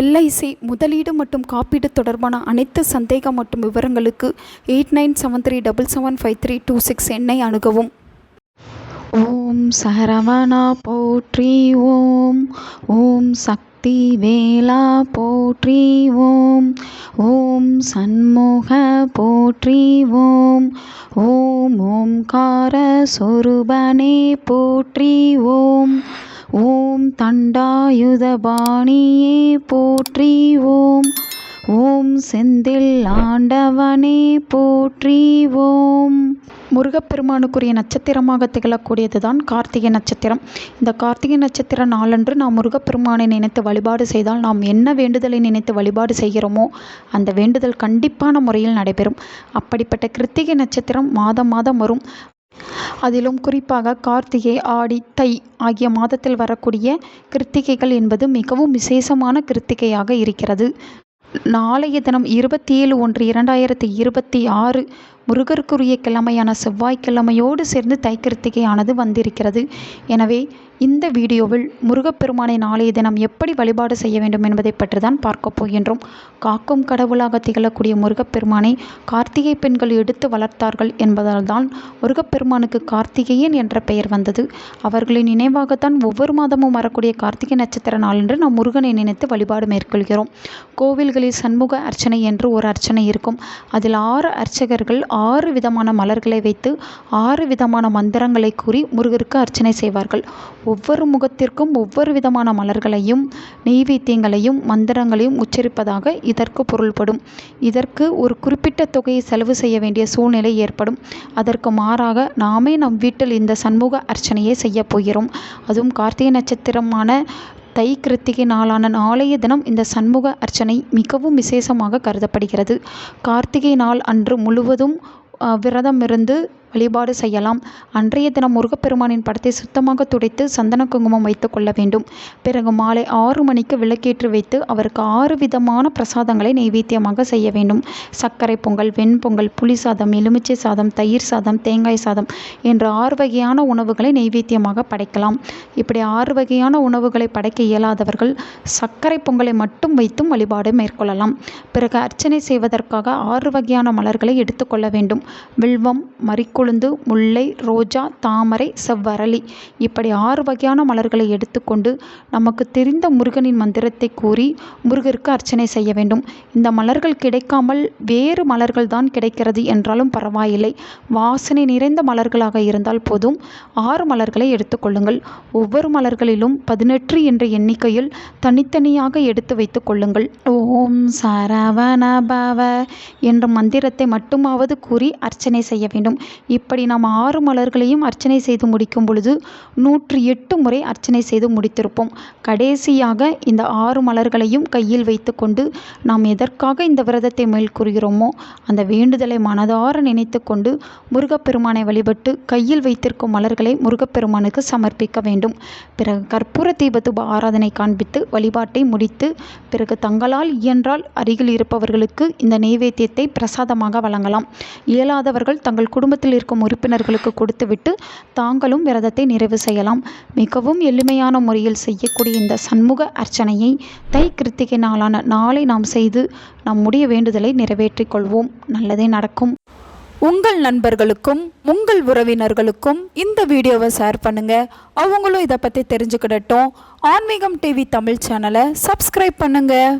LIC முதலீடு மற்றும் காப்பீடு தொடர்பான அனைத்து சந்தேகம் மற்றும் விவரங்களுக்கு eight nine seven three double seven five three two six எண்ணை அணுகவும். ஓம் சரவணா போற்றி ஓம். ஓம் சக்தி வேலா போற்றி ஓம். ஓம் சண்முக போற்றி ஓம். ஓம் ஓம்கார சொருபனே போற்றி ஓம். ஓம் தண்டாயுதபாணியே போற்றி ஓம். ஓம் செந்தில் ஆண்டவனே போற்றி ஓம். முருகப்பெருமானுக்குரிய நட்சத்திரமாக திகழக்கூடியது தான் கார்த்திகை நட்சத்திரம். இந்த கார்த்திகை நட்சத்திர நாளன்று நாம் முருகப்பெருமானை நினைத்து வழிபாடு செய்தால் நாம் என்ன வேண்டுதலை நினைத்து வழிபாடு செய்கிறோமோ அந்த வேண்டுதல் கண்டிப்பான முறையில் நடைபெறும். அப்படிப்பட்ட கிருத்திகை நட்சத்திரம் மாதம் மாதம் வரும். அதிலும் குறிப்பாக கார்த்திகை ஆடி தை ஆகிய மாதத்தில் வரக்கூடிய கிருத்திகைகள் என்பது மிகவும் விசேஷமான கிருத்திகையாக இருக்கிறது. நாளைய தினம் இருபத்தி ஏழு ஒன்று இரண்டாயிரத்தி இருபத்தி ஆறு முருகருக்குரிய கிழமையான செவ்வாய்க்கிழமையோடு சேர்ந்து தைக்கிருத்திகையானது வந்திருக்கிறது. எனவே இந்த வீடியோவில் முருகப்பெருமானை நாளைய தினம் எப்படி வழிபாடு செய்ய வேண்டும் என்பதை பற்றி தான் பார்க்க போகின்றோம். காக்கும் கடவுளாக திகழக்கூடிய முருகப்பெருமானை கார்த்திகை பெண்கள் எடுத்து வளர்த்தார்கள் என்பதால் தான் முருகப்பெருமானுக்கு கார்த்திகேயன் என்ற பெயர் வந்தது. அவர்களின் நினைவாகத்தான் ஒவ்வொரு மாதமும் வரக்கூடிய கார்த்திகை நட்சத்திர நாளன்று நாம் முருகனை நினைத்து வழிபாடு மேற்கொள்கிறோம். கோவில்களில் சண்முக அர்ச்சனை என்று ஒரு அர்ச்சனை இருக்கும். அதில் ஆறு அர்ச்சகர்கள் ஆறு விதமான மலர்களை வைத்து ஆறு விதமான மந்திரங்களை கூறி முருகருக்கு அர்ச்சனை செய்வார்கள். ஒவ்வொரு முகத்திற்கும் ஒவ்வொரு விதமான மலர்களையும் நெய்வேத்தியங்களையும் மந்திரங்களையும் உச்சரிப்பதாக இதற்கு பொருள்படும். இதற்கு ஒரு குறிப்பிட்ட தொகையை செலவு செய்ய வேண்டிய சூழ்நிலை ஏற்படும். அதற்கு மாறாக நாமே நம் வீட்டில் இந்த சண்முக அர்ச்சனையை செய்யப்போகிறோம் அதுவும் கார்த்திகை நட்சத்திரமான தை கிருத்திகை நாளான நாளைய தினம் இந்த சண்முக அர்ச்சனை மிகவும் விசேஷமாக கருதப்படுகிறது. கார்த்திகை நாள் அன்று முழுவதும் விரதம் இருந்து வழிபாடு செய்யலாம். அன்றைய தினம் முருகப்பெருமானின் படத்தை சுத்தமாக துடைத்து சந்தன குங்குமம் வைத்து கொள்ள வேண்டும். பிறகு மாலை ஆறு மணிக்கு விளக்கேற்றி வைத்து அவருக்கு ஆறு விதமான பிரசாதங்களை நைவேத்தியமாக செய்ய வேண்டும். சர்க்கரை பொங்கல் வெண்பொங்கல் புளி சாதம் எலுமிச்சை சாதம் தயிர் சாதம் தேங்காய் சாதம் என்ற ஆறு வகையான உணவுகளை நைவேத்தியமாக படைக்கலாம். இப்படி ஆறு வகையான உணவுகளை படைக்க இயலாதவர்கள் சர்க்கரை பொங்கலை மட்டும் வைத்தும் வழிபாடு மேற்கொள்ளலாம். பிறகு அர்ச்சனை செய்வதற்காக ஆறு வகையான மலர்களை எடுத்துக்கொள்ள வேண்டும். வில்வம் மறிக்குள் கொழுந்து முல்லை ரோஜா தாமரை செவ்வரளி இப்படி ஆறு வகையான மலர்களை எடுத்துக்கொண்டு நமக்கு தெரிந்த முருகனின் மந்திரத்தை கூறி முருகருக்கு அர்ச்சனை செய்ய வேண்டும். இந்த மலர்கள் கிடைக்காமல் வேறு மலர்கள் தான் கிடைக்கிறது என்றாலும் பரவாயில்லை. வாசனை நிறைந்த மலர்களாக இருந்தால் போதும். ஆறு மலர்களை எடுத்துக்கொள்ளுங்கள் ஒவ்வொரு மலர்களிலும் பதினெட்டு என்ற எண்ணிக்கையில் தனித்தனியாக எடுத்து வைத்து கொள்ளுங்கள். ஓம் சரவணபவ என்ற மந்திரத்தை மட்டுமாவது கூறி அர்ச்சனை செய்ய வேண்டும். இப்படி நாம் ஆறு மலர்களையும் அர்ச்சனை செய்து முடிக்கும் பொழுது நூற்றி எட்டு முறை அர்ச்சனை செய்து முடித்திருப்போம். கடைசியாக இந்த ஆறு மலர்களையும் கையில் வைத்துக்கொண்டு நாம் எதற்காக இந்த விரதத்தை மேற்கூறுகிறோமோ அந்த வேண்டுதலை மனதார நினைத்து கொண்டு முருகப்பெருமானை வழிபட்டு கையில் வைத்திருக்கும் மலர்களை முருகப்பெருமானுக்கு சமர்ப்பிக்க வேண்டும். பிறகு கற்பூர தீபத்துப ஆராதனை காண்பித்து வழிபாட்டை முடித்து பிறகு தங்களால் இயன்றால் அருகில் இருப்பவர்களுக்கு இந்த நெய்வேத்தியத்தை பிரசாதமாக வழங்கலாம். இயலாதவர்கள் தங்கள் குடும்பத்தில் இருக்கும் உறுப்பினர்களுக்கு கொடுத்துவிட்டு தாங்களும் விரதத்தை நிறைவு செய்யலாம். மிகவும் எளிமையான முறையில் செய்யக்கூடிய இந்த சண்முக அர்ச்சனையை தை கிருத்திகை நாளான நாளை நாம் செய்து நம்முடைய வேண்டுதலை நிறைவேற்றிக் கொள்வோம். நல்லதே நடக்கும். உங்கள் நண்பர்களுக்கும் உங்கள் உறவினர்களுக்கும் இந்த வீடியோவை ஷேர் பண்ணுங்கள் அவங்களும் இதை பற்றி தெரிஞ்சுக்கிடட்டும். ஆன்மீகம் டிவி தமிழ் சேனலை சப்ஸ்கிரைப் பண்ணுங்கள்